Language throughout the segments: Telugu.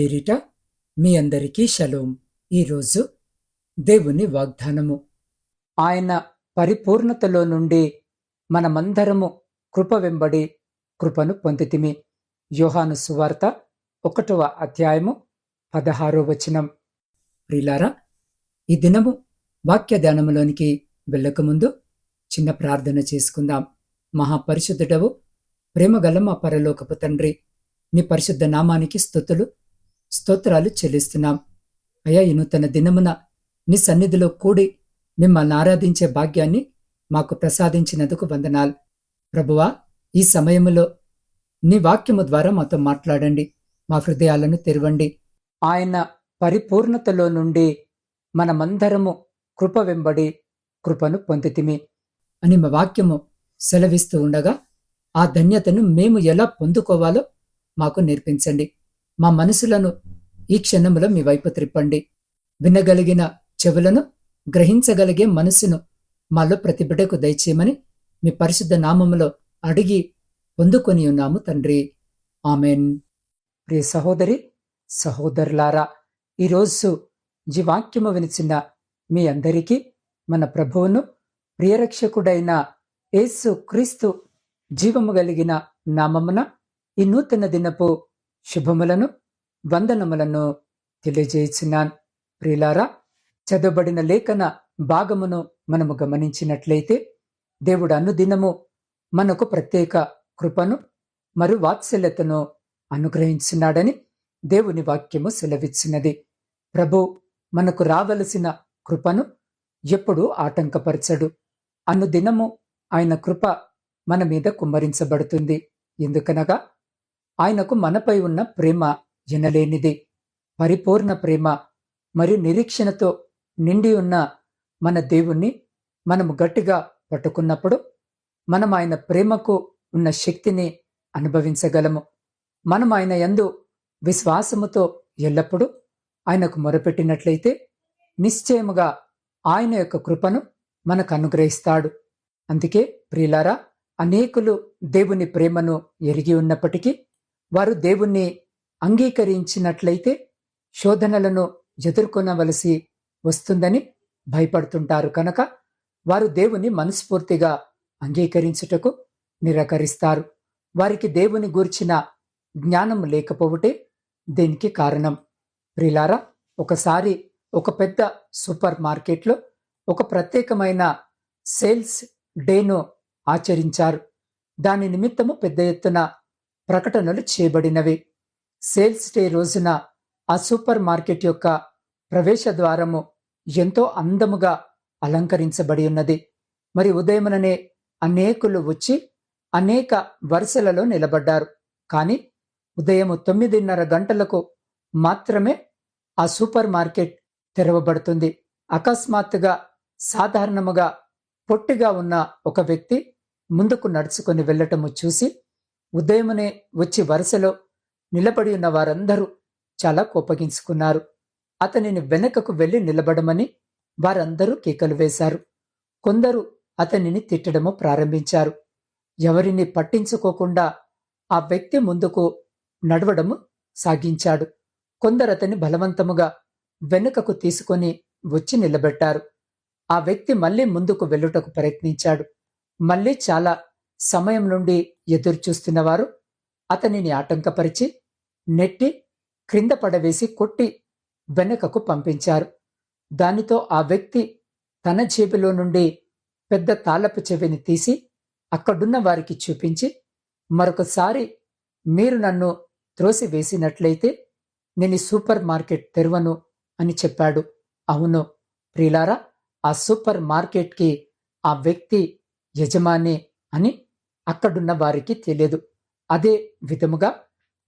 పేరిట మీ అందరికీ షలోం ఈరోజు దేవుని వాగ్దానము. ఆయన పరిపూర్ణతలో నుండి మనమందరము కృప వెంబడి కృపను పొందితిమి. యోహాను సువార్త ఒకటవ అధ్యాయము పదహారో వచనం. ప్రిలారా ఈ దినము వాక్య ధ్యానములోనికి వెళ్ళకముందు చిన్న ప్రార్థన చేసుకుందాం. మహాపరిశుద్ధుడవు ప్రేమగల మా పరలోకపు తండ్రి నీ పరిశుద్ధ నామానికి స్తుతులు స్తోత్రాలు చెల్లిస్తున్నాం. అయ్యా ఈ నూతన దినమున నీ సన్నిధిలో కూడి మిమ్మల్ని ఆరాధించే భాగ్యాన్ని మాకు ప్రసాదించినందుకు వందనాలు. ప్రభువా ఈ సమయంలో నీ వాక్యము ద్వారా మాతో మాట్లాడండి. మా హృదయాలను తెరవండి. ఆయన పరిపూర్ణతలో నుండి మనమందరము కృప వెంబడి కృపను పొందితిమి. అని మా వాక్యము సెలవిస్తూ ఉండగా ఆ ధన్యతను మేము ఎలా పొందుకోవాలో మాకు నేర్పించండి. మా మనసులను ఈ క్షణంలో మీ వైపు త్రిప్పండి. వినగలిగిన చెవులను గ్రహించగలిగే మనసును మాలో ప్రతి బిడ్డకు దయచేయమని మీ పరిశుద్ధ నామములో అడిగి పొందుకొని ఉన్నాము తండ్రి. ఆమెన్. ప్రియ సహోదరి సహోదరులారా ఈరోజు జీవాక్యము వినిచిన మీ అందరికీ మన ప్రభువును ప్రియరక్షకుడైన యేసు క్రీస్తు జీవము కలిగిన నామమున ఈ నూతన దినపు శుభములను వందనములను తెలియజేయించినాను ప్రియులారా చదవబడిన లేఖన భాగమును మనము గమనించినట్లయితే దేవుడు అనుదినము మనకు ప్రత్యేక కృపను మరియు వాత్సల్యతను అనుగ్రహించున్నాడని దేవుని వాక్యము సెలవిచ్చినది. ప్రభు మనకు రావలసిన కృపను ఎప్పుడూ ఆటంకపరచడు. అనుదినము ఆయన కృప మన మీద కుమ్మరించబడుతుంది. ఎందుకనగా ఆయనకు మనపై ఉన్న ప్రేమ ఎనలేనిది పరిపూర్ణ ప్రేమ మరియు నిరీక్షణతో నిండి ఉన్న మన దేవుణ్ణి మనము గట్టిగా పట్టుకున్నప్పుడు మనం ఆయన ప్రేమకు ఉన్న శక్తిని అనుభవించగలము. మనం ఆయన యందు విశ్వాసముతో ఎల్లప్పుడూ ఆయనకు మొరపెట్టినట్లయితే నిశ్చయముగా ఆయన యొక్క కృపను మనకు అనుగ్రహిస్తాడు. అందుకే ప్రియులారా అనేకులు దేవుని ప్రేమను ఎరిగి ఉన్నప్పటికీ వారు దేవుణ్ణి అంగీకరించినట్లయితే శోధనలను ఎదుర్కొనవలసి వస్తుందని భయపడుతుంటారు. కనుక వారు దేవుని మనస్ఫూర్తిగా అంగీకరించుటకు నిరాకరిస్తారు. వారికి దేవుని గూర్చిన జ్ఞానం లేకపోవటే దీనికి కారణం? ప్రిలారా ఒకసారి ఒక పెద్ద సూపర్ మార్కెట్లో ఒక ప్రత్యేకమైన సేల్స్ డేను ఆచరించారు. దాని నిమిత్తము పెద్ద ఎత్తున ప్రకటనలు చేయబడినవి. సేల్స్ డే రోజున ఆ సూపర్ మార్కెట్ యొక్క ప్రవేశ ద్వారము ఎంతో అందముగా అలంకరించబడి ఉన్నది. మరి ఉదయముననే అనేకులు వచ్చి అనేక వరుసలలో నిలబడ్డారు. కానీ ఉదయం తొమ్మిదిన్నర గంటలకు మాత్రమే ఆ సూపర్ మార్కెట్ తెరవబడుతుంది. అకస్మాత్తుగా సాధారణముగా పొట్టిగా ఉన్న ఒక వ్యక్తి ముందుకు నడుచుకొని వెళ్ళటము చూసి ఉదయమునే వచ్చి వరుసలో నిలబడి ఉన్న వారందరూ చాలా కోపగించుకున్నారు. అతనిని వెనకకు వెళ్ళి నిలబడమని వారందరూ కేకలు వేశారు. కొందరు అతనిని తిట్టడము ప్రారంభించారు. ఎవరిని పట్టించుకోకుండా ఆ వ్యక్తి ముందుకు నడవడము సాగించాడు. కొందరు అతన్ని బలవంతముగా వెనుకకు తీసుకొని వచ్చి నిలబెట్టారు. ఆ వ్యక్తి మళ్ళీ ముందుకు వెళ్ళుటకు ప్రయత్నించాడు. మళ్ళీ చాలా సమయం నుండి ఎదురుచూస్తున్నవారు అతనిని ఆటంకపరిచి నెట్టి క్రింద పడవేసి కొట్టి వెనుకకు పంపించారు. దానితో ఆ వ్యక్తి తన జేబులో నుండి పెద్ద తాళపు చెవిని తీసి అక్కడున్న వారికి చూపించి మరొకసారి మీరు నన్ను త్రోసివేసినట్లయితే నేను సూపర్ మార్కెట్ తెరవను అని చెప్పాడు. అవును ప్రిలారా ఆ సూపర్ మార్కెట్కి ఆ వ్యక్తి యజమాని అని అక్కడున్న వారికి తెలియదు. అదే విధముగా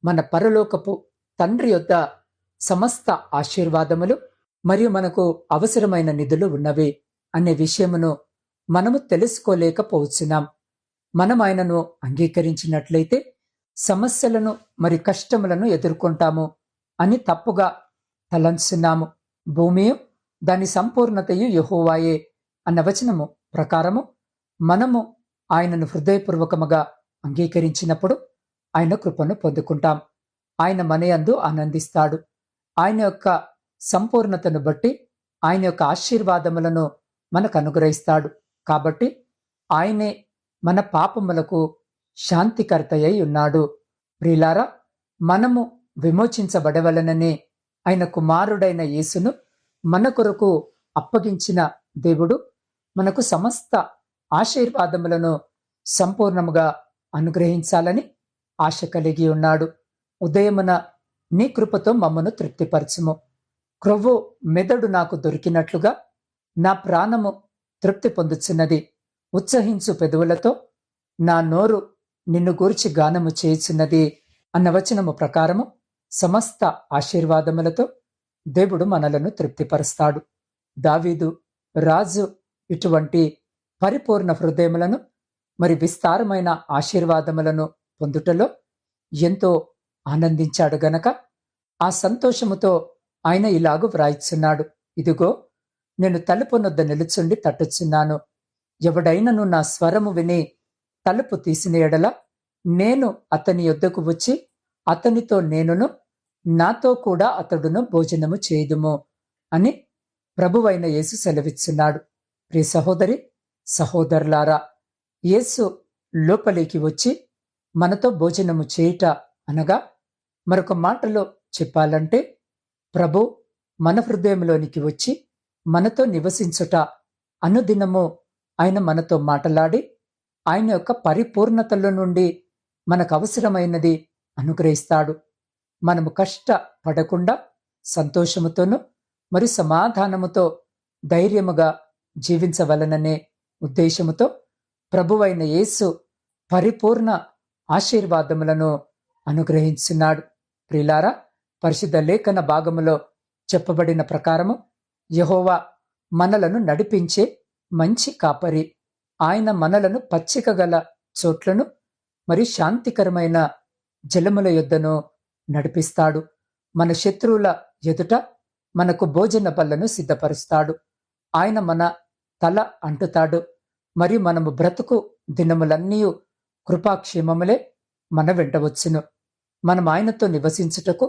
మన పరలోకపు తండ్రి యొద్ద సమస్త ఆశీర్వాదములు మరియు మనకు అవసరమైన నిధులు ఉన్నవి అనే విషయమును మనము తెలుసుకోలేకపోవచ్చున్నాం మనం ఆయనను అంగీకరించినట్లయితే సమస్యలను మరి కష్టములను ఎదుర్కొంటాము అని తప్పుగా తలంచున్నాము. భూమియు దాని సంపూర్ణతయు యహోవాయే అన్న వచనము ప్రకారము మనము ఆయనను హృదయపూర్వకముగా అంగీకరించినప్పుడు ఆయన కృపను పొందుకుంటాం. ఆయన మనయందు ఆనందిస్తాడు. ఆయన యొక్క సంపూర్ణతను బట్టి ఆయన యొక్క ఆశీర్వాదములను మనకు అనుగ్రహిస్తాడు. కాబట్టి ఆయనే మన పాపములకు శాంతికర్తయ్యి ఉన్నాడు. ప్రిలారా మనము విమోచించబడవలనని ఆయన కుమారుడైన యేసును మన కొరకు అప్పగించిన దేవుడు మనకు సమస్త ఆశీర్వాదములను సంపూర్ణముగా అనుగ్రహించాలని ఆశ కలిగి ఉన్నాడు. ఉదయమున నీ కృపతో మమ్మను తృప్తిపరచుము. క్రొవ్వు మెదడు నాకు దొరికినట్లుగా నా ప్రాణము తృప్తి పొందుచున్నది. ఉత్సహించు పెదవులతో నా నోరు నిన్ను గూర్చి గానము చేయుచున్నది అన్న వచనము ప్రకారము సమస్త ఆశీర్వాదములతో దేవుడు మనలను తృప్తిపరుస్తాడు. దావీదు రాజు ఇటువంటి పరిపూర్ణ హృదయములను మరి విస్తారమైన ఆశీర్వాదములను పొందుటలో ఎంతో ఆనందించాడు గనక ఆ సంతోషముతో ఆయన ఇలాగు వ్రాయిచున్నాడు. ఇదిగో నేను తలుపు నొద్ద నిలుచుండి తట్టుచున్నాను. ఎవడైనను నా స్వరము విని తలుపు తీసిన ఎడల నేను అతని యొద్దకు వచ్చి అతనితో నేనును నాతో కూడా అతడును భోజనము చేయుదుము అని ప్రభువైన యేసు సెలవిచ్చున్నాడు. ప్రియ సహోదరి సహోదరులారా యేసు లోపలికి వచ్చి మనతో భోజనము చేయుట అనగా మరొక మాటలో చెప్పాలంటే ప్రభు మన హృదయంలోనికి వచ్చి మనతో నివసించుట అనుదినము ఆయన మనతో మాట్లాడి ఆయన యొక్క పరిపూర్ణతలో నుండి మనకు అవసరమైనది అనుగ్రహిస్తాడు. మనము కష్టపడకుండా సంతోషముతోనూ మరి సమాధానముతో ధైర్యముగా జీవించవలననే ఉద్దేశముతో ప్రభువైన యేసు పరిపూర్ణ ఆశీర్వాదములను అనుగ్రహించున్నాడు. ప్రిలారా పరిశుద్ధ లేఖన భాగములో చెప్పబడిన ప్రకారము యహోవా మనలను నడిపించే మంచి కాపరి. ఆయన మనలను పచ్చిక గల చోట్లను మరి శాంతికరమైన జలముల యొద్దను నడిపిస్తాడు. మన శత్రువుల ఎదుట మనకు భోజన బల్లను సిద్ధపరుస్తాడు. ఆయన మన తల అంటుతాడు. మరి మనము బ్రతుకు దినములన్నీ కృపాక్షేమములే మన వెంటవచ్చును మనం ఆయనతో నివసించుటకు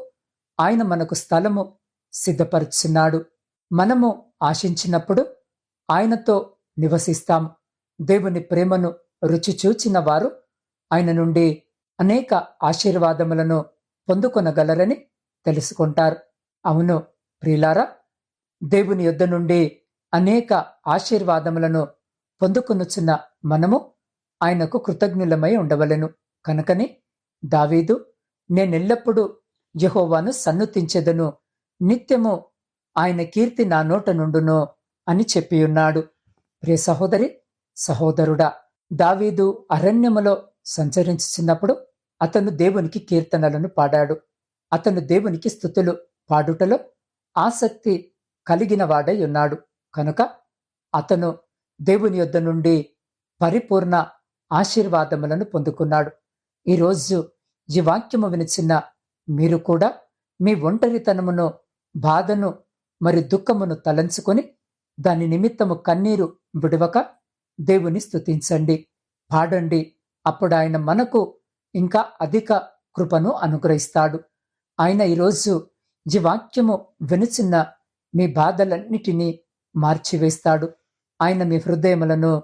ఆయన మనకు స్థలము సిద్ధపరుచున్నాడు మనము ఆశించినప్పుడు ఆయనతో నివసిస్తాం దేవుని ప్రేమను రుచి చూచిన వారు ఆయన నుండి అనేక ఆశీర్వాదములను పొందుకొనగలరని తెలుసుకుంటారు. అవును ప్రియులారా దేవుని యొద్ద నుండి అనేక ఆశీర్వాదములను పొందుకొనుచున్న మనము ఆయనకు కృతజ్ఞులమై ఉండవలెను. కనుకని దావీదు నేనెల్లప్పుడూ యహోవాను సన్నుతించెదను. నిత్యము ఆయన కీర్తి నా నోట నుండును అని చెప్పియున్నాడు. ప్రియ సహోదరి సహోదరుడా దావీదు అరణ్యములో సంచరించుచున్నప్పుడు అతను దేవునికి కీర్తనలను పాడాడు. అతను దేవునికి స్థుతులు పాడుటలో ఆసక్తి కలిగిన వాడై ఉన్నాడు. కనుక అతను దేవుని యొద్ద నుండి పరిపూర్ణ ఆశీర్వాదములను పొందుకున్నాడు. ఈరోజు ఈ వాక్యము వినిచిన మీరు కూడా మీ ఒంటరితనమును బాధను మరి దుఃఖమును తలంచుకొని దాని నిమిత్తము కన్నీరు విడవక దేవుని స్తుతించండి. పాడండి అప్పుడు ఆయన మనకు ఇంకా అధిక కృపను అనుగ్రహిస్తాడు. ఆయన ఈరోజు ఈ వాక్యము వినుచున్న మీ బాధలన్నిటినీ మార్చివేస్తాడు. ఆయన మీ హృదయములను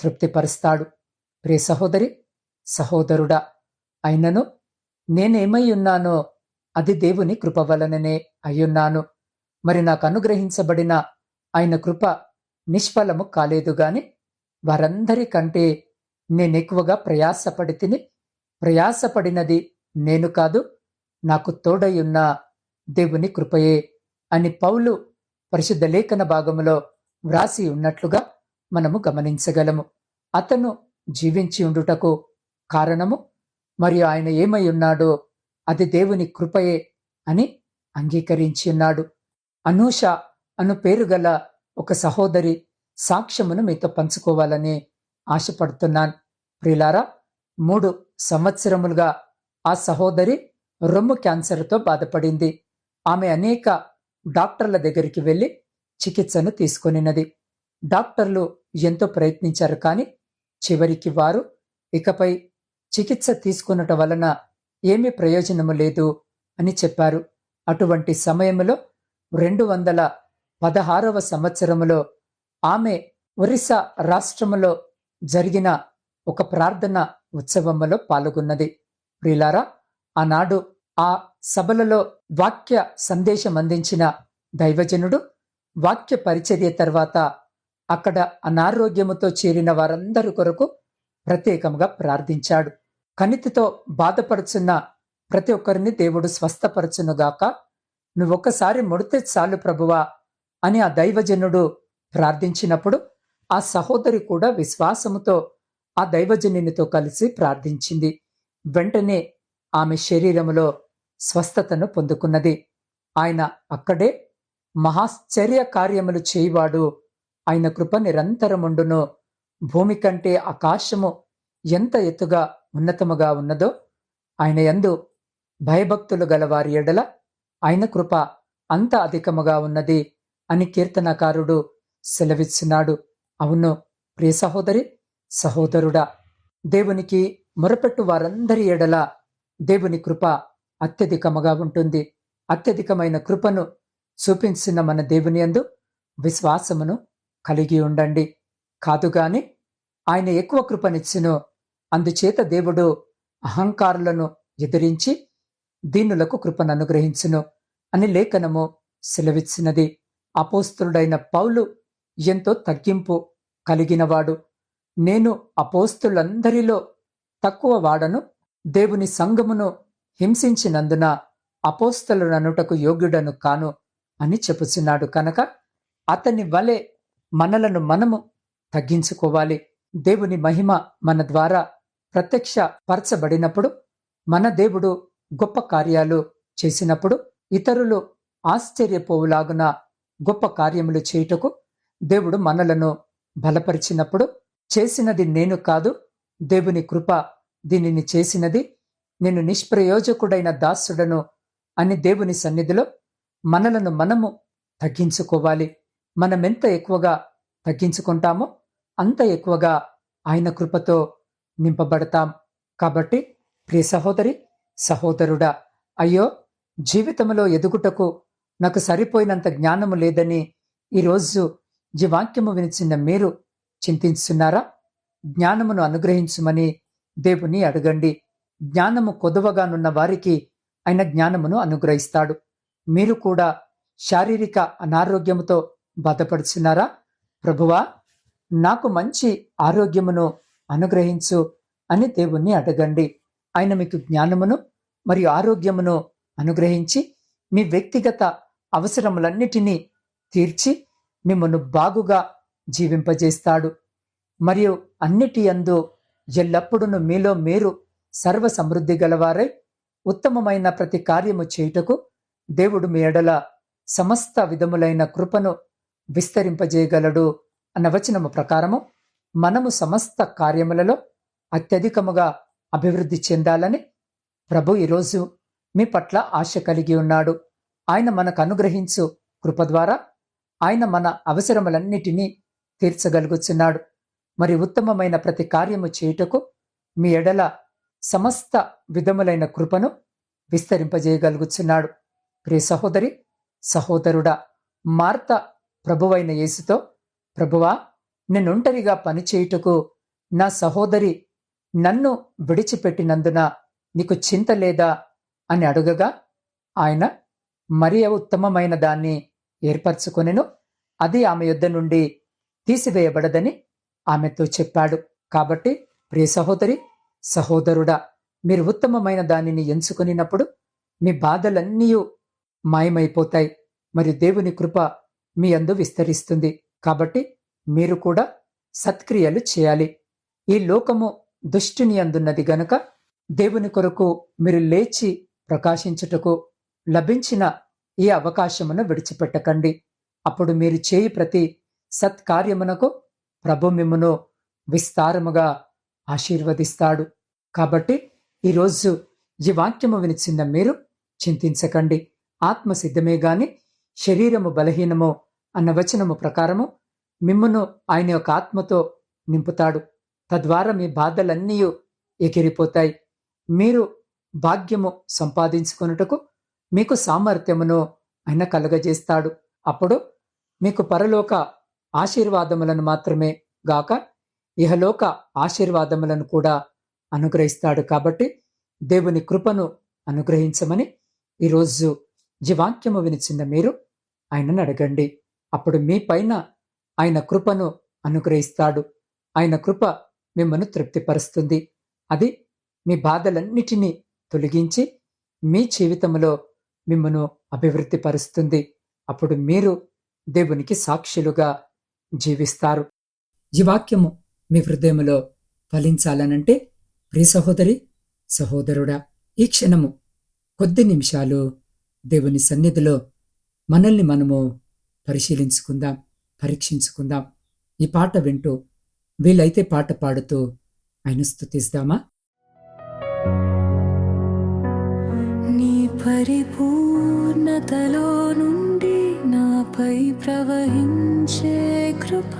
తృప్తిపరుస్తాడు. ప్రియ సహోదరి సహోదరుడా అయినను నేనేమై ఉన్నానో అది దేవుని కృప వలననే అయ్యున్నాను. మరి నాకు అనుగ్రహించబడిన ఆయన కృప నిష్ఫలము కాలేదు గాని వారందరికంటే నేనెక్కువగా ప్రయాసపడి తిని ప్రయాసపడినది నేను కాదు నాకు తోడయున్న దేవుని కృపయే అని పౌలు పరిశుద్ధ లేఖన భాగములో వ్రాసి ఉన్నట్లుగా మనము గమనించగలము. అతను జీవించి ఉండుటకు కారణము మరియు ఆయన ఏమై ఉన్నాడో అది దేవుని కృపయే అని అంగీకరించి ఉన్నాడు. అనూష అను పేరు గల ఒక సహోదరి సాక్ష్యమును మీతో పంచుకోవాలని ఆశపడుతున్నాను. ప్రిలారా మూడు సంవత్సరములుగా ఆ సహోదరి రొమ్ము క్యాన్సర్తో బాధపడింది. ఆమె అనేక డాక్టర్ల దగ్గరికి వెళ్ళి చికిత్సను తీసుకొనినది. డాక్టర్లు ఎంతో ప్రయత్నించారు కానీ చివరికి వారు ఇకపై చికిత్స తీసుకున్నట వలన ఏమీ ప్రయోజనము లేదు అని చెప్పారు. అటువంటి సమయంలో రెండు వందల పదహారవ సంవత్సరములో ఆమె ఒరిస్సా రాష్ట్రములో జరిగిన ఒక ప్రార్థన ఉత్సవములో పాల్గొన్నది. ప్రిలారా ఆనాడు ఆ సభలలో వాక్య సందేశం అందించిన దైవజనుడు వాక్య పరిచర్య తర్వాత అక్కడ అనారోగ్యముతో చేరిన వారందరి కొరకు ప్రత్యేకంగా ప్రార్థించాడు. కణితితో బాధపడుచున్న ప్రతి ఒక్కరిని దేవుడు స్వస్థపరచునుగాక. నువ్వొక్కసారి ముడితే చాలు ప్రభువా అని ఆ దైవజనుడు ప్రార్థించినప్పుడు ఆ సహోదరి కూడా విశ్వాసముతో ఆ దైవజనునితో కలిసి ప్రార్థించింది. వెంటనే ఆమె శరీరములో స్వస్థతను పొందుకున్నది. ఆయన అక్కడే మహాశ్చర్య కార్యములు చేయివాడు ఆయన కృప నిరంతరముండును భూమి కంటే ఆకాశము ఎంత ఎత్తుగా ఉన్నతముగా ఉన్నదో ఆయన యందు భయభక్తులు గల వారి ఎడల ఆయన కృప అంత అధికముగా ఉన్నది అని కీర్తనకారుడు సెలవిస్తున్నాడు అవును ప్రియ సహోదరి సహోదరుడా దేవునికి మొరపెట్టు వారందరి ఎడల దేవుని కృప అత్యధికముగా ఉంటుంది. అత్యధికమైన కృపను చూపించిన మన దేవుని యందు విశ్వాసమును కలిగి ఉండండి. కాదుగాని ఆయన ఎక్కువ కృపనిచ్చును. అందుచేత దేవుడు అహంకారులను ఎదిరించి దీనులకు కృపను అనుగ్రహించును అని లేఖనము సెలవిచ్చినది. అపోస్తుడైన పౌలు ఎంతో తగ్గింపు కలిగినవాడు. నేను అపోస్తులందరిలో తక్కువ వాడను. దేవుని సంఘమును హింసించినందున అపోస్తలుననుటకు యోగ్యుడను కాను. అని చెప్పుచున్నాడు కనుక అతని వలె మనలను మనము తగ్గించుకోవాలి. దేవుని మహిమ మన ద్వారా ప్రత్యక్ష పరచబడినప్పుడు మన దేవుడు గొప్ప కార్యాలు చేసినప్పుడు ఇతరులు ఆశ్చర్యపోవులాగున గొప్ప కార్యములు చేయుటకు దేవుడు మనలను బలపరిచినప్పుడు చేసినది నేను కాదు దేవుని కృప దీనిని చేసినది నేను నిష్ప్రయోజకుడైన దాసుడను అని దేవుని సన్నిధిలో మనలను మనము తగ్గించుకోవాలి. మనమెంత ఎక్కువగా తగ్గించుకుంటామో అంత ఎక్కువగా ఆయన కృపతో నింపబడతాం. కాబట్టి ప్రియ సహోదరి సహోదరుడా అయ్యో జీవితంలో ఎదుగుటకు నాకు సరిపోయినంత జ్ఞానము లేదని ఈరోజు ఈ వాక్యము వినిచిన మీరు చింతిస్తున్నారా జ్ఞానమును అనుగ్రహించుమని దేవుని అడగండి. జ్ఞానము కొదవగానున్న వారికి ఆయన జ్ఞానమును అనుగ్రహిస్తాడు. మీరు కూడా శారీరక అనారోగ్యముతో బాధపడుచున్నారా? ప్రభువా నాకు మంచి ఆరోగ్యమును అనుగ్రహించు అని దేవుణ్ణి అడగండి. ఆయన మీకు జ్ఞానమును మరియు ఆరోగ్యమును అనుగ్రహించి మీ వ్యక్తిగత అవసరములన్నిటినీ తీర్చి మిమ్మల్ని బాగుగా జీవింపజేస్తాడు. మరియు అన్నిటి అందు ఎల్లప్పుడూ మీలో మీరు సర్వ సమృద్ధి గలవారై ఉత్తమమైన ప్రతి కార్యము చేయుటకు దేవుడు మీ ఎడల సమస్త విధములైన కృపను విస్తరింపజేయగలడు అన్న వచనము ప్రకారము మనము సమస్త కార్యములలో అత్యధికముగా అభివృద్ధి చెందాలని ప్రభు ఈరోజు మీ పట్ల ఆశ కలిగి ఉన్నాడు. ఆయన మనకు అనుగ్రహించు కృప ద్వారా ఆయన మన అవసరములన్నిటినీ తీర్చగలుగుచున్నాడు. మరి ఉత్తమమైన ప్రతి కార్యము చేయుటకు మీ ఎడల సమస్త విధములైన కృపను విస్తరింపజేయగలుగుచున్నాడు. ప్రియ సహోదరి సహోదరుడా మార్త ప్రభువైన యేసుతో ప్రభువా నేనుంటరిగా పనిచేయుటకు నా సహోదరి నన్ను విడిచిపెట్టినందున నీకు చింత లేదా అని అడుగగా ఆయన మరి ఉత్తమమైన దాన్ని ఏర్పరచుకొనెను. అది ఆమె యుద్ధ నుండి తీసివేయబడదని ఆమెతో చెప్పాడు. కాబట్టి ప్రియ సహోదరి సహోదరుడా మీరు ఉత్తమమైన దానిని ఎంచుకునినప్పుడు మీ బాధలన్నీ మాయమైపోతాయి. మరి దేవుని కృప మీ అందు విస్తరిస్తుంది. కాబట్టి మీరు కూడా సత్క్రియలు చేయాలి. ఈ లోకము దుష్టిని అందున్నది గనక దేవుని కొరకు మీరు లేచి ప్రకాశించుటకు లభించిన ఈ అవకాశమును విడిచిపెట్టకండి. అప్పుడు మీరు చేయి ప్రతి సత్కార్యమునకు ప్రభు మిమ్మును విస్తారముగా ఆశీర్వదిస్తాడు. కాబట్టి ఈరోజు ఈ వాక్యము వినిచిన మీరు చింతించకండి. ఆత్మ సిద్ధమే గాని శరీరము బలహీనము అన్న వచనము ప్రకారము మిమ్మును ఆయన యొక్క ఆత్మతో నింపుతాడు. తద్వారా మీ బాధలన్నీ ఎగిరిపోతాయి. మీరు భాగ్యము సంపాదించుకొనుటకు మీకు సామర్థ్యమును ఆయన కలుగజేస్తాడు. అప్పుడు మీకు పరలోక ఆశీర్వాదములను మాత్రమే గాక ఇహలోక ఆశీర్వాదములను కూడా అనుగ్రహిస్తాడు. కాబట్టి దేవుని కృపను అనుగ్రహించమని ఈరోజు జీవాక్యము వినిచిన మీరు? ఆయనను అడగండి. అప్పుడు మీ పైన ఆయన కృపను అనుగ్రహిస్తాడు. ఆయన కృప మిమ్మల్ని తృప్తిపరుస్తుంది. అది మీ బాధలన్నిటినీ తొలగించి మీ జీవితంలో మిమ్మను అభివృద్ధి పరుస్తుంది అప్పుడు మీరు దేవునికి సాక్షులుగా జీవిస్తారు. ఈ వాక్యము మీ హృదయములో ఫలించాలనంటే ప్రియ సహోదరి సహోదరుడా ఈ క్షణము కొద్ది నిమిషాలు దేవుని సన్నిధిలో మనల్ని మనము పరిశీలించుకుందాం పరీక్షించుకుందాం. ఈ పాట వింటూ వీలైతే పాట పాడుతూ ఆయన స్థుతిస్తామా నీ పరిపూర్ణతలో నుండి నాపై ప్రవహించే కృప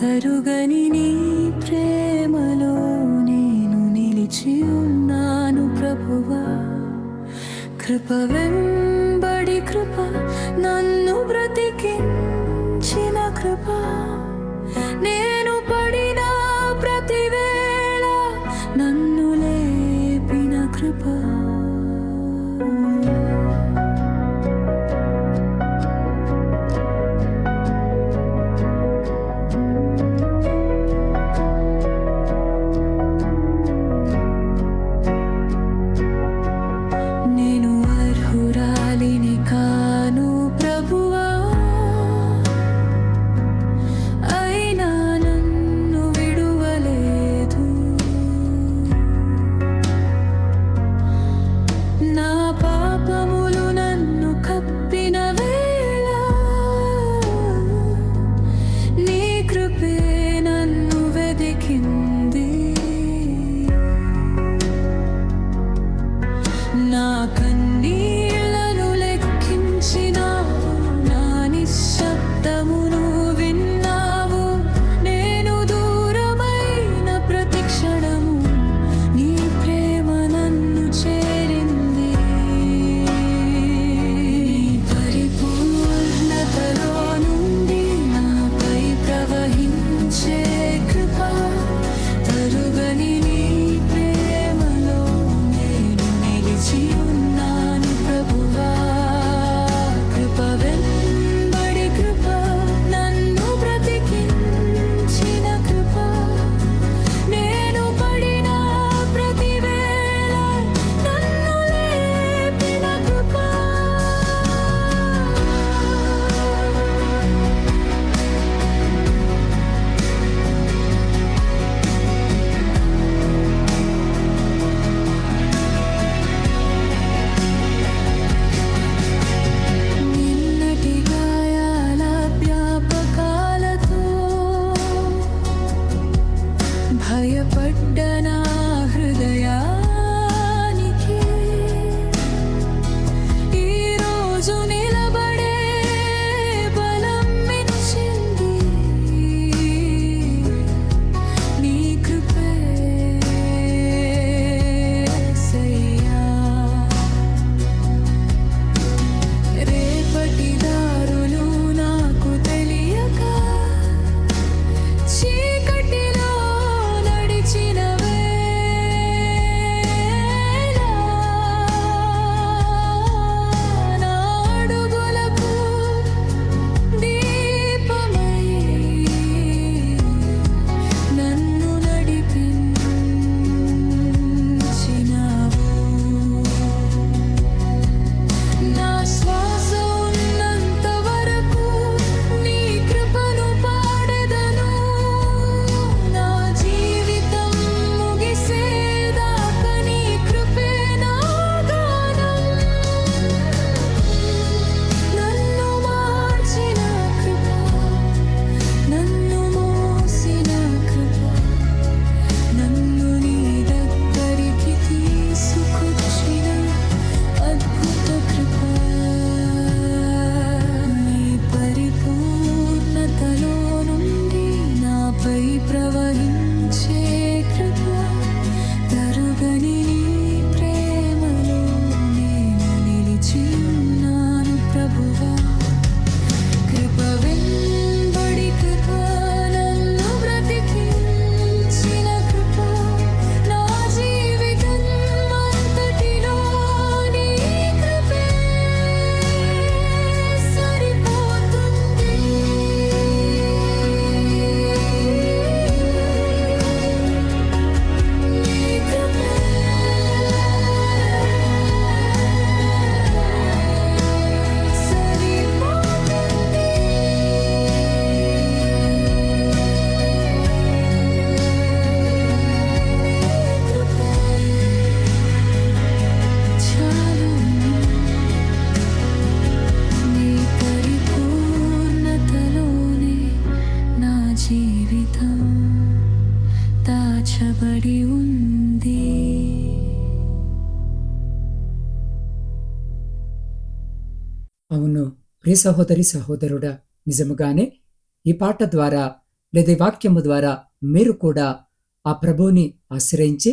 తరుగని నీ ప్రేమలో నేను నిలిచి ఉన్నాను ప్రభువా. కృప వెంబడి కృప నన్ను బ్రతికించిన కృప. నే సహోదరి సహోదరుడా నిజముగానే ఈ పాట ద్వారా లేదా ఈ వాక్యము ద్వారా మీరు కూడా ఆ ప్రభువుని ఆశ్రయించి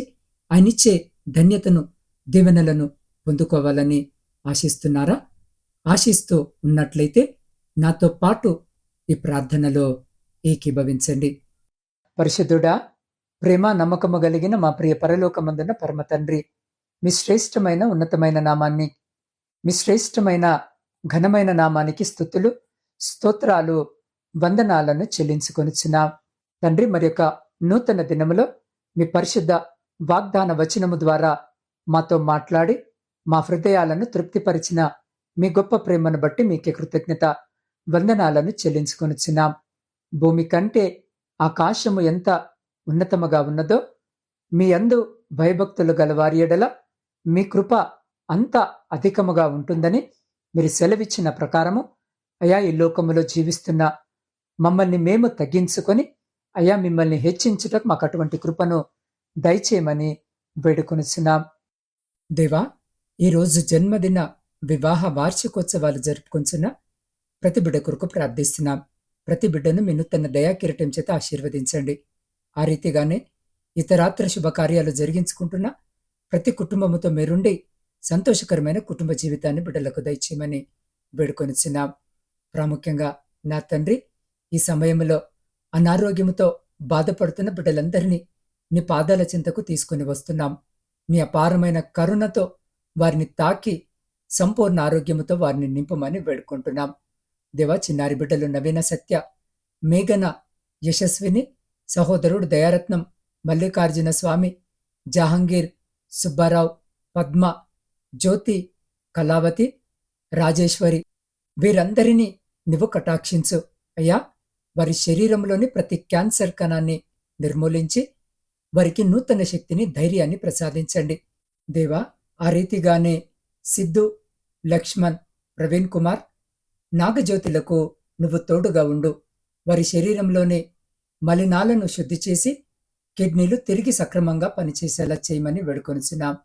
ఆయనిచ్చే ధన్యతను దీవెనలను పొందుకోవాలని ఆశిస్తున్నారా? ఆశిస్తూ ఉన్నట్లయితే నాతో పాటు ఈ ప్రార్థనలో ఏకీభవించండి. పరిశుద్ధుడా ప్రేమ నమ్మకము కలిగిన మా ప్రియ పరలోకమందున పరమ తండ్రి మీ శ్రేష్టమైన ఉన్నతమైన నామాన్ని మీ శ్రేష్టమైన ఘనమైన నామానికి స్థుతులు స్తోత్రాలు వందనాలను చెల్లించుకొనిచున్నాం. తండ్రి మరి యొక్క నూతన దినములో మీ పరిశుద్ధ వాగ్దాన వచనము ద్వారా మాతో మాట్లాడి మా హృదయాలను తృప్తిపరిచిన మీ గొప్ప ప్రేమను బట్టి మీకే కృతజ్ఞత వందనాలను చెల్లించుకొనిచున్నాం. భూమి కంటే ఆకాశము ఎంత ఉన్నతముగా ఉన్నదో మీ అందు భయభక్తులు గలవారి ఎడల మీ కృప అంత అధికముగా ఉంటుందని మీరు సెలవిచ్చిన ప్రకారము అయా ఈ లోకములో జీవిస్తున్న మమ్మల్ని మేము తగ్గించుకొని అయా మిమ్మల్ని హెచ్చించుటకు మాకు అటువంటి కృపను దయచేయమని వేడుకొనిచున్నాం. దేవా ఈరోజు జన్మదిన వివాహ వార్షికోత్సవాలు జరుపుకుంటున్న ప్రతి బిడ్డ కొరకు ప్రార్థిస్తున్నాం. ప్రతి బిడ్డను మీ తన దయాకిరటం చేత ఆశీర్వదించండి. ఆ రీతిగానే ఇతరాత్ర శుభకార్యాలు జరిగించుకుంటున్న ప్రతి కుటుంబముతో మీరుండి సంతోషకరమైన కుటుంబ జీవితాన్ని బిడ్డలకు దయచేయమని వేడుకొనిచున్నాం. ప్రాముఖ్యంగా నా తండ్రి ఈ సమయంలో అనారోగ్యముతో బాధపడుతున్న బిడ్డలందరినీ నీ పాదాల చింతకు తీసుకుని వస్తున్నాం. నీ అపారమైన కరుణతో వారిని తాకి సంపూర్ణ ఆరోగ్యముతో వారిని నింపమని వేడుకుంటున్నాం. దేవా చిన్నారి బిడ్డలు నవీన సత్య మేఘన యశస్విని సహోదరుడు దయారత్నం మల్లికార్జున స్వామి జహాంగీర్ సుబ్బారావు పద్మ జ్యోతి కళావతి రాజేశ్వరి వీరందరినీ నువ్వు కటాక్షించు. అయ్యా వారి శరీరంలోని ప్రతి క్యాన్సర్ కణాన్ని నిర్మూలించి వారికి నూతన శక్తిని ధైర్యాన్ని ప్రసాదించండి. దేవా ఆ రీతిగానే సిద్ధు లక్ష్మణ్ ప్రవీణ్ కుమార్ నాగజ్యోతులకు నువ్వు తోడుగా ఉండు. వారి శరీరంలోని మలినాలను శుద్ధి చేసి కిడ్నీలు తిరిగి సక్రమంగా పనిచేసేలా చేయమని వేడుకొనిచున్నాం.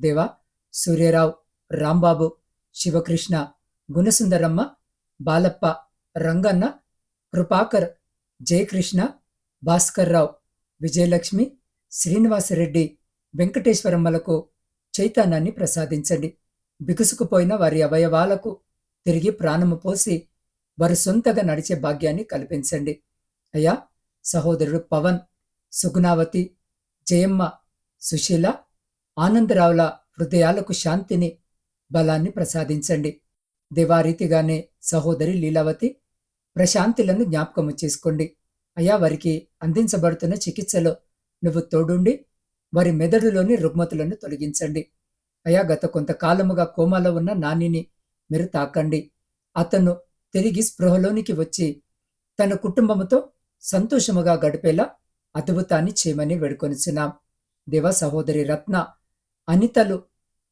దేవా సూర్యరావు రాంబాబు శివకృష్ణ గుణసుందరమ్మ బాలప్ప రంగన్న కృపాకర్ జయకృష్ణ భాస్కర్రావు విజయలక్ష్మి శ్రీనివాసరెడ్డి వెంకటేశ్వరమ్మలకు చైతన్యాన్ని ప్రసాదించండి. బిగుసుకుపోయిన వారి అవయవాలకు తిరిగి ప్రాణము పోసి వారు సొంతగా నడిచే భాగ్యాన్ని కల్పించండి. అయ్యా సహోదరుడు పవన్ సుగుణావతి జయమ్మ సుశీల ఆనందరావుల హృదయాలకు శాంతిని బలాన్ని ప్రసాదించండి. దివారీతిగానే సహోదరి లీలావతి ప్రశాంతులను జ్ఞాపకము చేసుకోండి. అయ్యా వారికి అందించబడుతున్న చికిత్సలో నువ్వు తోడుండి వారి మెదడులోని రుగ్మతులను తొలగించండి. అయా గత కొంతకాలముగా కోమాలో ఉన్న నానిని మీరు తాకండి. అతను తిరిగి స్పృహలోనికి వచ్చి తన కుటుంబముతో సంతోషముగా గడిపేలా అద్భుతాన్ని చేయమని వేడుకొనిచున్నాం. దేవ సహోదరి రత్న అనితలు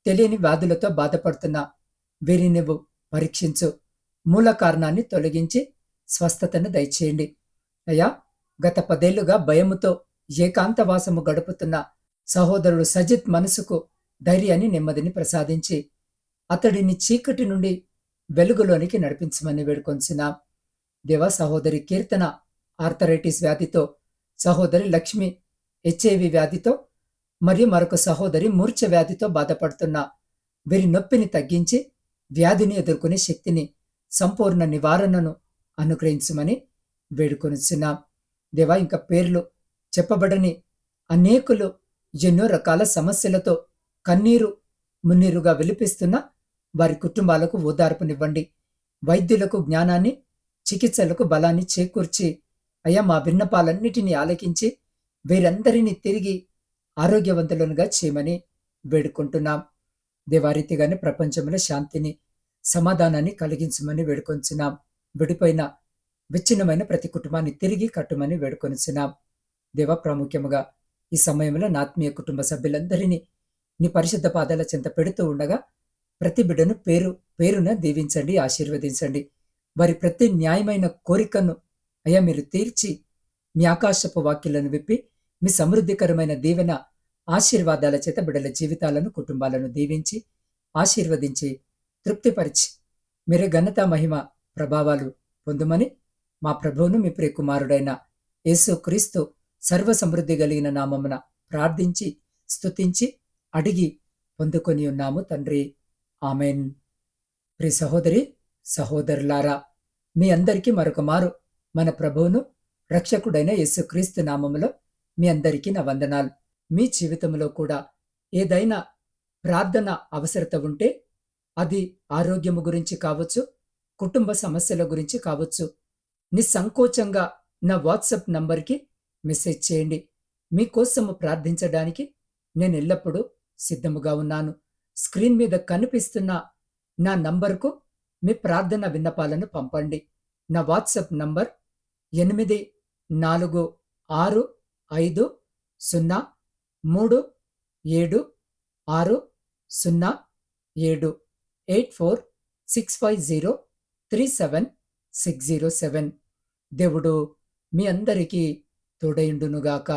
తెలియని వ్యాధులతో బాధపడుతున్నా వీరి నువ్వు పరీక్షించు. మూల కారణాన్ని తొలగించి స్వస్థతను దయచేయండి. అయ్యా గత పదేళ్ళుగా భయముతో ఏకాంతవాసము గడుపుతున్న సహోదరుడు సజిత్ మనసుకు ధైర్యాన్ని నెమ్మదిని ప్రసాదించి అతడిని చీకటి నుండి వెలుగులోనికి నడిపించమని వేడుకొంచున్నాం. దేవ సహోదరి కీర్తన ఆర్థరైటిస్ వ్యాధితో సహోదరి లక్ష్మి హెచ్ఐవి వ్యాధితో మరియు మరొక సహోదరి మూర్ఛ వ్యాధితో బాధపడుతున్న. వీరి నొప్పిని తగ్గించి వ్యాధిని ఎదుర్కొనే శక్తిని సంపూర్ణ నివారణను అనుగ్రహించమని వేడుకొనిచున్నాం. దేవా ఇంకా పేర్లు చెప్పబడని అనేకులు ఎన్నో రకాల సమస్యలతో కన్నీరు మున్నీరుగా విలిపిస్తున్న వారి కుటుంబాలకు ఓదార్పునివ్వండి. వైద్యులకు జ్ఞానాన్ని చికిత్సలకు బలాన్ని చేకూర్చి అయ్యా మా విన్నపాలన్నిటినీ ఆలకించి వీరందరినీ తిరిగి ఆరోగ్యవంతులనుగా చేయమని వేడుకుంటున్నాం. దేవారీతిగానే ప్రపంచంలో శాంతిని సమాధానాన్ని కలిగించమని వేడుకొంచున్నాం. విడిపోయిన విచ్ఛిన్నమైన ప్రతి కుటుంబాన్ని తిరిగి కట్టుమని వేడుకొనిచున్నాం దేవ ప్రాముఖ్యముగా ఈ సమయంలో నా ఆత్మీయ కుటుంబ సభ్యులందరినీ నీ పరిశుద్ధ పాదాల చెంత పెడుతూ ఉండగా ప్రతి బిడ్డను పేరు పేరున దీవించండి ఆశీర్వదించండి. వారి ప్రతి న్యాయమైన కోరికను అయ్యా మీరు తీర్చి మీ ఆకాశపు వాక్యులను విప్పి మీ సమృద్ధికరమైన దీవెన ఆశీర్వాదాల చేత బిడ్డల జీవితాలను కుటుంబాలను దీవించి ఆశీర్వదించి తృప్తిపరిచి మీరే ఘనత మహిమ ప్రభావాలు పొందుమని మా ప్రభువును మీ ప్రియ కుమారుడైన యేసు క్రీస్తు సర్వ సమృద్ధి కలిగిన నామమున ప్రార్థించి స్తుతించి అడిగి పొందుకొని ఉన్నాము తండ్రి. ఆమెన్. ప్రియ సహోదరి సహోదరులారా మీ అందరికీ మరొక మారు మన ప్రభువును రక్షకుడైన యేసుక్రీస్తు నామములో మీ అందరికీ నా వందనాలు. మీ జీవితంలో కూడా ఏదైనా ప్రార్థన అవసరత ఉంటే అది ఆరోగ్యము గురించి కావచ్చు కుటుంబ సమస్యల గురించి కావచ్చు నిస్సంకోచంగా నా వాట్సాప్ నంబర్కి మెసేజ్ చేయండి. మీకోసము ప్రార్థించడానికి నేను ఎల్లప్పుడూ సిద్ధముగా ఉన్నాను. స్క్రీన్ మీద కనిపిస్తున్న నా నంబర్కు మీ ప్రార్థన విన్నపాలను పంపండి. నా వాట్సాప్ నంబర్ ఎనిమిది నాలుగు ఆరు ఐదు సున్నా మూడు ఏడు ఆరు సున్నా ఏడు eight four six five zero three seven six zero seven. దేవుడు మీ అందరికీ తోడయుండునుగాక